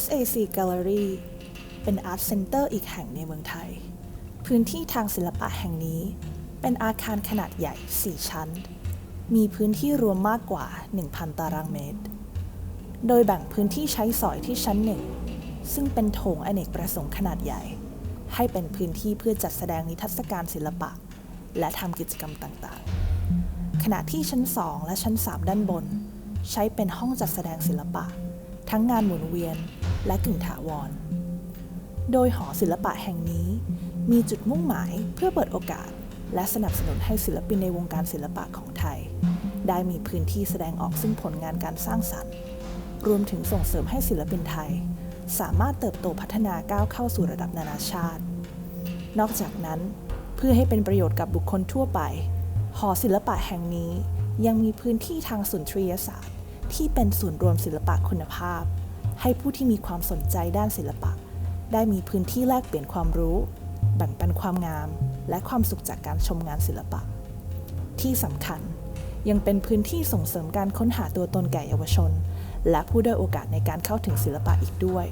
SAC Gallery เป็น Art Center อีกแห่งในเมืองไทย พื้นที่ทางศิลปะแห่งนี้ เป็นอาคารขนาดใหญ่ 4 ชั้น มีพื้นที่รวมมากกว่า 1,000 ตารางเมตร โดยแบ่งพื้นที่ใช้สอยที่ชั้นหนึ่ง ซึ่งเป็นโถงอเนกประสงค์ขนาดใหญ่ ให้เป็นพื้นที่เพื่อจัดแสดงนิทรรศการศิลปะ และทำกิจกรรมต่างๆ ขณะที่ชั้น 2 และชั้น 3 ด้านบน ใช้เป็นห้องจัดแสดงศิลปะ ทั้งงานหมุนเวียนและกึ่งถาวร โดยหอศิลปะแห่งนี้ มีจุดมุ่งหมายเพื่อเปิดโอกาส และสนับสนุนให้ศิลปินในวงการศิลปะของไทย ได้มีพื้นที่แสดงออกซึ่งผลงานการสร้างสรรค์ รวมถึงส่งเสริมให้ศิลปินไทย สามารถเติบโตพัฒนาก้าวเข้าสู่ระดับนานาชาติ นอกจากนั้น เพื่อให้เป็นประโยชน์กับบุคคลทั่วไป หอศิลปะแห่งนี้ยังมีพื้นที่ทางสุนทรียศาสตร์ ที่เป็นศูนย์รวมศิลปะคุณภาพ ให้ผู้ที่มีความสนใจด้านศิลปะ ได้มีพื้นที่แลกเปลี่ยนความรู้ แบ่งปันความงาม และความสุขจากการชมงานศิลปะ ที่สำคัญยังเป็นพื้นที่ส่งเสริมการค้นหาตัวตนแก่เยาวชน และผู้ด้อยโอกาสในการเข้าถึงศิลปะอีกด้วย